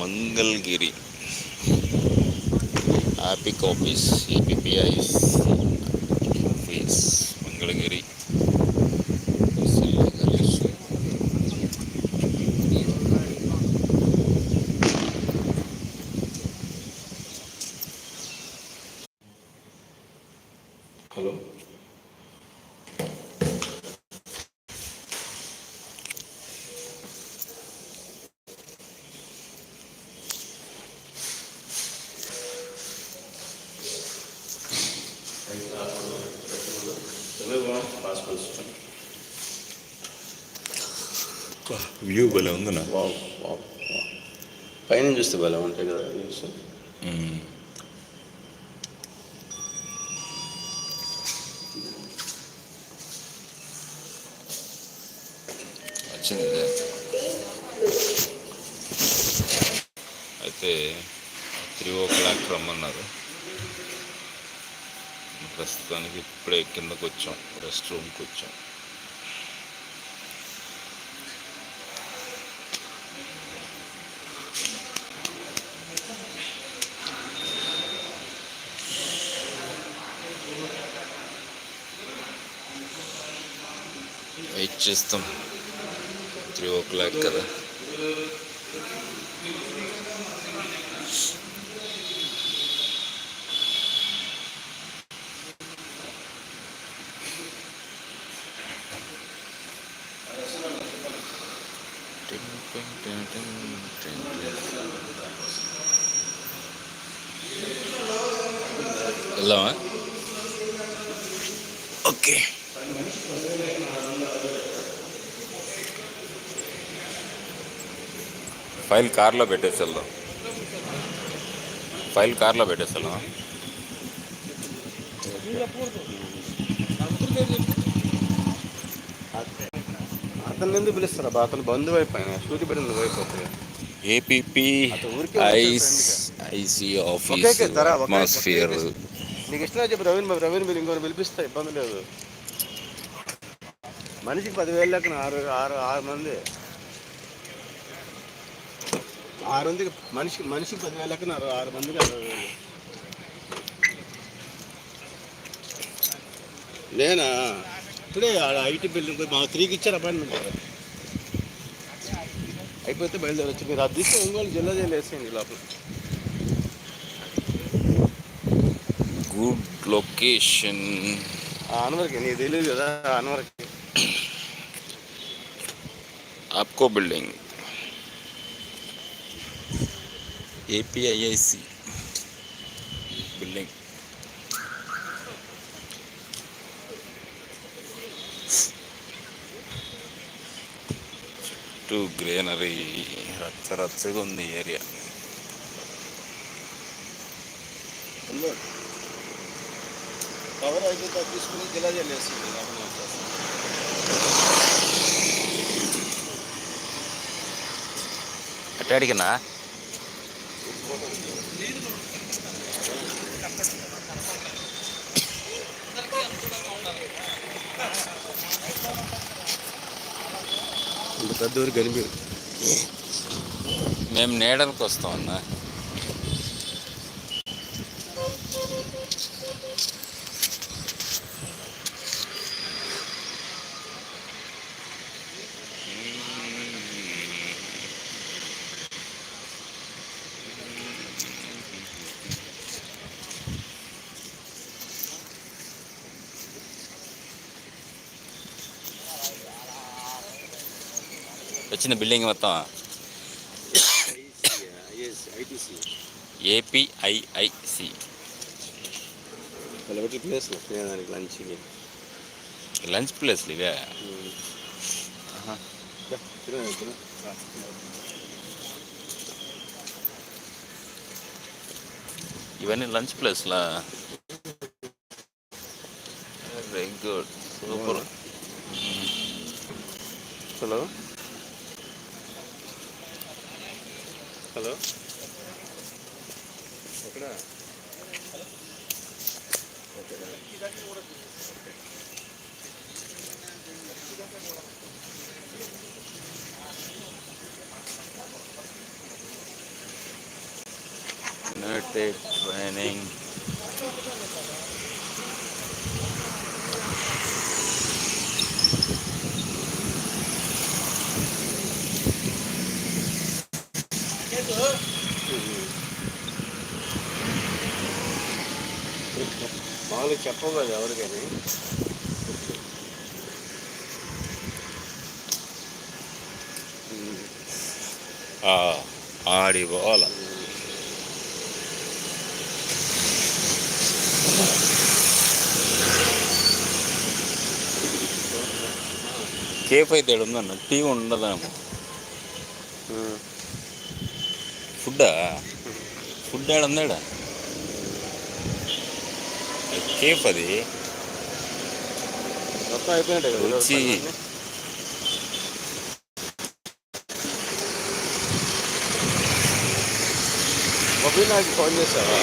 Mangalagiri. ஆபிக் office APIIC office Mangalagiri. View భలే ఉందన్న wow wow wow. పైన చూస్తే భలే ఉంటాయి కదా వ్యూస్ వచ్చింది. అయితే త్రీ ఓ క్లాక్ రమ్మన్నారు ప్రస్తుతానికి ఇప్పుడే కిందకు వచ్చాం రెస్ట్ రూమ్కి వచ్చాం. వెయిట్ చేస్తాం. త్రీ ఓ క్లాక్ కదా. వెళ్దామా? ఓకే. ఫైల్ కార్లో పెట్టేసి వెళ్దాం. ఫైల్ కార్లో పెట్టేసి వెళ్దాం అతను ఎందుకు పిలుస్తారు? అబ్బా అతను బంధువు అయిపోయిన శృతి పడింది అయిపోతుంది APP ice IC office atmosphere. నీకు ఇష్టం చెప్పి రవీన్ రవీన్ మీరు ఇంకోటి పిలిపిస్తా ఇబ్బంది లేదు. మనిషికి పదివేలు లెక్కన ఆరు ఆరు ఆరు మంది. ఆరు మందికి మనిషికి మనిషికి పదివేలు లెక్కన ఆరు ఆరు మందికి అరవై వేలు. నేనా? ఇప్పుడే ఆడ ఐటీ బిల్డింగ్ పోయి మా త్రీకి ఇచ్చారు అపాయింట్మెంట్ అయిపోతే బయలుదేరొచ్చు మీరు అది తీసుకొని ఒంగోలు జిల్లా జైలు వేసేయండి లోపల గుడ్ లొకేషన్ ఆ అన్వర్కి నీకు తెలియదు కదా ఆ అన్వర్కి आपको बिल्डिंग ఏపీఐఐసి బిల్డింగ్ చుట్టూ గ్రీనరీ రచ్చ రచ్చగా ఉంది ఏరియా జిల్లా జైలు వేసేయండి లోపల వచ్చేస్తాం. అట్టాడికనా ఇంత పెద్ద ఊరు కనిపి మేము నీడలకు వస్తాం వచ్చిన బిల్డింగ్ మొత్తం. ఏపీఐఐసి. ప్లేస్ లంచ్కి లంచ్ ప్లేస్లు ఇవే? ఇవన్నీ lunch ప్లేస్లా very good. Super. Hello? Hello ఎక్కడ యునైటెడ్ ట్రైనింగ్ మామూలుగా చెప్పలేదు ఎవరికని. ఆడి పోవాల కేఫ్ అయితే ఉందన్న టీ ఉండదేమో. ఫుడ్డా? ఫుడ్ ఆడ ఉందాడా కేఫ్ అది వచ్చి మొబైల్ నాకు ఫోన్ చేసావా?